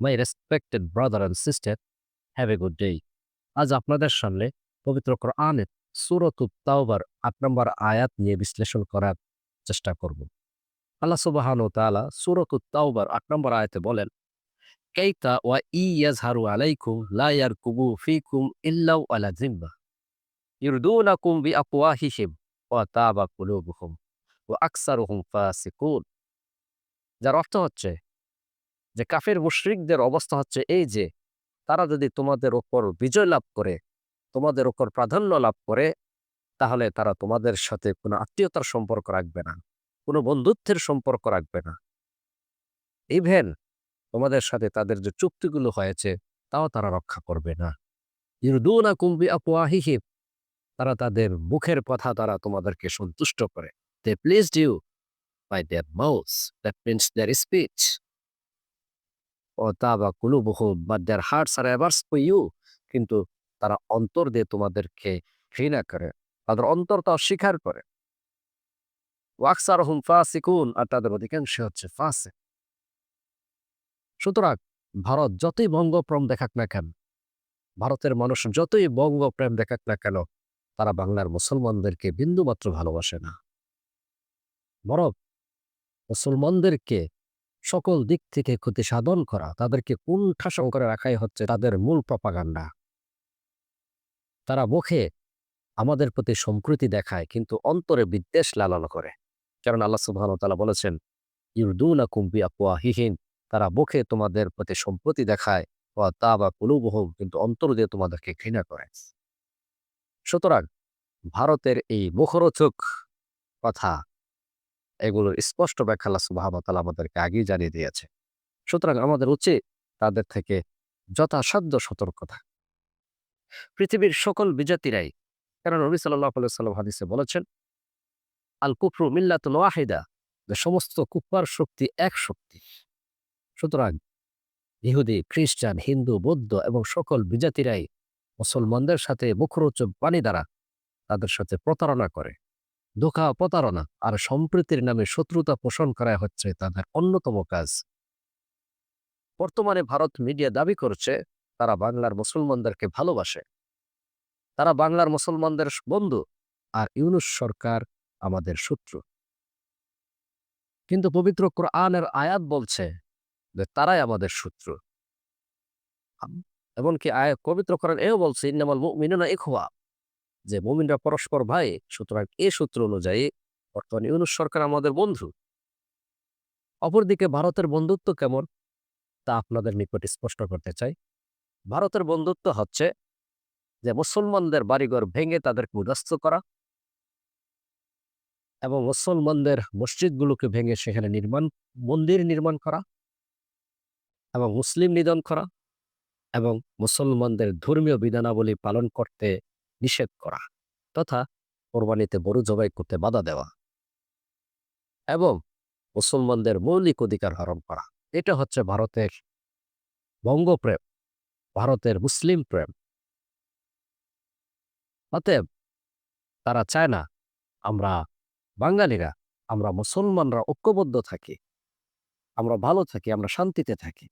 My respected brother and sister have a good day আজ আপনাদের সামনে পবিত্র কোরআনের সুরত তাওবার আট নম্বর আয়াত নিয়ে বিশ্লেষণ করার চেষ্টা করব। আল্লাহ সুবাহান তাআলা সুরত তাওবার আট নম্বর আয়াতে বলেন কেইতা ওয়া ই ইয়াজহারু আলাইকুম লা ইয়ারকুবু ফিকুম ইল্লাউ আলা জিম্মা ইরদুনাকুম বিআকওয়াহিহিম ওয়া তাবা কুলুবুহুম ওয়া আকসারুহুম ফাসিকুন। যার অর্থ হচ্ছে যে কাফের মুশরিকদের অবস্থা হচ্ছে এই যে, তারা যদি তোমাদের ওপর বিজয় লাভ করে, তোমাদের ওপর প্রাধান্য লাভ করে, তাহলে তারা তোমাদের সাথে কোনো আত্মীয়তার সম্পর্ক রাখবে না, কোনো বন্ধুত্বের সম্পর্ক রাখবে না। ইভেন তোমাদের সাথে তাদের যে চুক্তিগুলো হয়েছে, তাও তারা রক্ষা করবে না। ইরদুনা কুম্বি আপুয়াহিহিব তারা তাদের মুখের কথা তারা তোমাদেরকে সন্তুষ্ট করে। They please you by their mouths that means their speech ও তা বা কুলুবহু বা their hearts are averse for you. কিন্তু তারা অন্তর দিয়ে তোমাদেরকে ঘৃণা করে। তাদের অন্তর তা অস্বীকার করে। ওয়াকসার হুম ফাসিকুন, আর তাদের অধিকাংশ হচ্ছে ফাসে সুতরাং ভারত যতই বঙ্গপ্রেম দেখাক না কেন, ভারতের মানুষ যতই বঙ্গপ্রেম দেখাক না কেন, তারা বাংলার মুসলমানদেরকে বিন্দুমাত্র ভালোবাসে না। বরং মুসলমানদেরকে সকল দিক থেকে ক্ষতি সাধন করা, তাদেরকে কুণ্ঠাসন করে রাখাই হচ্ছে তাদের মূল প্রপাগান্ডা। তারা মুখে আমাদের প্রতি সম্প্রীতি দেখায়, কিন্তু অন্তরে বিদ্বেষ লালন করে। কারণ আল্লাহ সুবাহ তালা বলেছেন ইউদুনা কুম্পি আপুয়া হিহীন তারা মুখে তোমাদের প্রতি সম্প্রতি দেখায় বা তা বা কুলুবহুম কিন্তু অন্তর দিয়ে তোমাদেরকে ঘৃণা করে। সুতরাং ভারতের এই মুখরোচক কথা এগুলোর স্পষ্ট ব্যাখ্যা আল্লাহ সুবাহতাল আমাদেরকে আগেই জানিয়ে দিয়েছে। সুতরাং আমাদের উচিত তাদের থেকে যথাসাধ্য সতর্কতা পৃথিবীর সকল বিজাতিরাই কারণ নবী সাল্লাহ সাল্লাম হাদিসে বলেছেন আল কুফরু মিল্লাতুল ওয়াহিদা যে সমস্ত কুফার শক্তি এক শক্তি। সুতরাং ইহুদি, খ্রিস্টান, হিন্দু, বৌদ্ধ এবং সকল বিজাতিরাই মুসলমানদের সাথে মুখরোচক বাণী দ্বারা তাদের সাথে প্রতারণা করে। ধোকা প্রতারণা আর সম্প্রীতির নামে শত্রুতা পোষণ করা হচ্ছে তাদের অন্যতম কাজ। বর্তমানে ভারত মিডিয়া দাবি করছে, তারা বাংলার মুসলমানদেরকে ভালোবাসে। তারা বাংলার মুসলমানদের বন্ধু আর ইউনুস সরকার আমাদের শত্রু। কিন্তু পবিত্র কোরআনের আয়াত বলছে যে তারাই আমাদের শত্রু। এমনকি আয় পবিত্র কোরআন এও বলছে, ইন্নামাল মুমিনুনা ইখওয়া। যে, মুমিনরা পরস্পর, ভাই, সুতরাং এ সূত্র অনুযায়ী বর্তমানে ইউনুস সরকার আমাদের বন্ধু। অপরদিকে ভারতের বন্ধুত্ব কেমন? তা আপনাদের নিকট স্পষ্ট করতে চাই। ভারতের বন্ধুত্ব হচ্ছে যে, মুসলমানদের বাড়িঘর ভেঙে তাদেরকে উদাস্ত করা এবং মুসলমানদের মসজিদগুলোকে ভেঙে সেখানে নির্মাণ, মন্দির নির্মাণ করা এবং মুসলিম নিধন করা এবং মুসলমানদের ধর্মীয় বিধানাবলী পালন করতে নিষেধ করা তথা কোরবানিতে গরু জবাই করতে বাধা দেওয়া এবং মুসলমানদের মৌলিক অধিকার হরণ করা। এটা হচ্ছে ভারতের বঙ্গপ্রেম, ভারতের মুসলিম প্রেম। অতএব তারা চায় না আমরা বাঙালিরা, আমরা মুসলমানরা ঐক্যবদ্ধ থাকি, আমরা ভালো থাকি, আমরা শান্তিতে থাকি।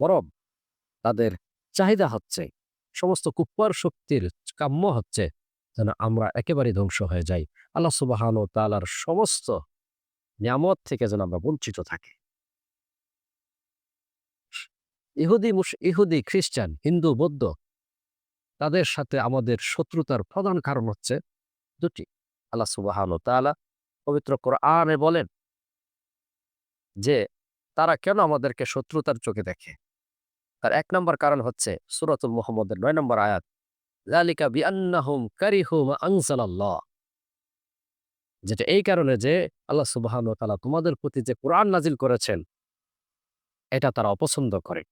বরং তাদের চাহিদা হচ্ছে সমস্ত কুপ্পার শক্তির কাম্য হচ্ছে যেন আমরা একেবারে ধ্বংস হয়ে যাই। আল্লাহ সুবাহান ও তালার সমস্ত নিয়ামত থেকে যেন আমরা বঞ্চিত থাকি। ইহুদি ইহুদি খ্রিস্টান, হিন্দু, বৌদ্ধ, তাদের সাথে আমাদের শত্রুতার প্রধান কারণ হচ্ছে দুটি। আল্লাহ সুবাহান ও তালা পবিত্র কোরআনে বলেন যে তারা কেন আমাদেরকে শত্রুতার চোখে দেখে? তার এক নম্বর কারণ হচ্ছে সুরতুল মোহাম্মদের নয় নম্বর আয়াত লালিকা বিআন্নাহুম কারিহুম আনসালাল্লাহ যেটা এই কারণে যে আল্লাহ সুবাহান তালা তোমাদের প্রতি যে কোরআন নাজিল করেছেন, এটা তারা অপছন্দ করে।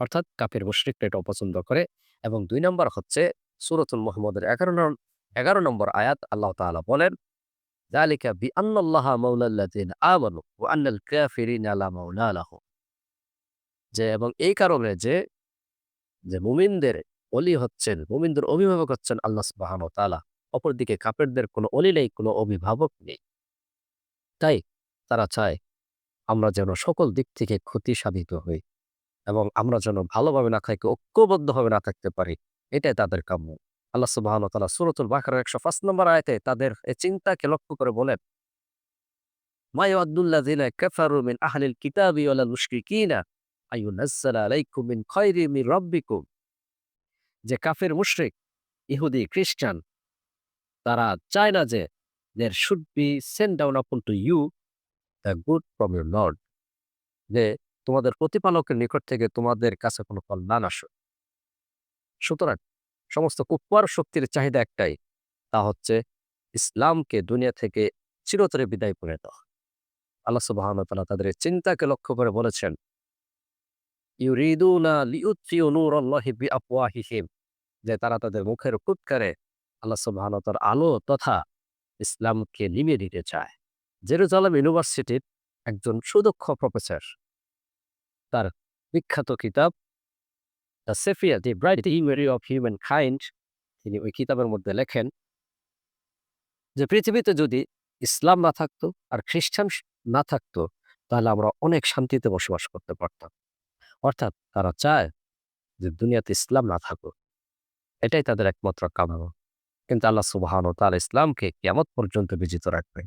অর্থাৎ কাপের মুশরিকটা এটা অপছন্দ করে। এবং দুই নম্বর হচ্ছে সুরতুল মোহাম্মদের এগারো এগারো নম্বর আয়াত আল্লাহ তাআলা বলেন জালিকা বি আন্নাল্লাহা মাওলাল্লাযিন আমানু ওয়া আন্নাল কাফিরিনা লা মাওলা লাহুম যে, এবং এই কারণে যে যে মুমিনদের অলি হচ্ছেন, মুমিনদের অভিভাবক হচ্ছেন আল্লাহ সুবাহান তালা অপরদিকে কাপেরদের কোনো অলি নেই, কোনো অভিভাবক নেই। তাই তারা চায় আমরা যেন সকল দিক থেকে ক্ষতি সাধিত হই এবং আমরা যেন ভালোভাবে না থাকি ঐক্যবদ্ধভাবে না থাকতে পারি। এটাই তাদের কাম্য। আল্লাহ সুবাহ তালা সুরতুল বাকার একশো পাঁচ নম্বর আয়তে তাদের এই চিন্তাকে লক্ষ্য করে বলেন, মা ইয়াদুল্লাযিনা কাফারু মিন আহলিল কিতাবি ওয়ালাল মুশরিকিনা আইয়ুনাজ্জালা যে কাফের মুশরিক, ইহুদি, খ্রিস্টান, তারা চায় না যে there should be sent down upon to you the good from your Lord, যে তোমাদের প্রতিপালকের নিকট থেকে তোমাদের কাছে কোনো কল্যাণ আসুক। সুতরাং সমস্ত কুপ্পার শক্তির চাহিদা একটাই, তা হচ্ছে ইসলামকে দুনিয়া থেকে চিরতরে বিদায় করে দেওয়া। আল্লাহ সুবাহন তালা তাদের চিন্তাকে লক্ষ্য করে বলেছেন যে তারা তাদের মুখের ফুৎকারে আল্লাহ সুবহানাহু আলো তথা ইসলামকে নিমিয়ে দিতে চায়। জেরুজালেম ইউনিভার্সিটির একজন সুদক্ষ প্রফেসর। তার বিখ্যাত কিতাব the Sophia the bright emery of human kind তিনি ওই কিতাবের মধ্যে লেখেন, যে পৃথিবীতে যদি ইসলাম না থাকতো আর খ্রিস্টান না থাকতো, তাহলে আমরা অনেক শান্তিতে বসবাস করতে পারতাম। অর্থাৎ তারা চায় যে দুনিয়াতে ইসলাম না থাকুক। এটাই তাদের একমাত্র কামনা কিন্তু আল্লাহ সুবাহান তার ইসলামকে কেমন পর্যন্ত বিজিত রাখবে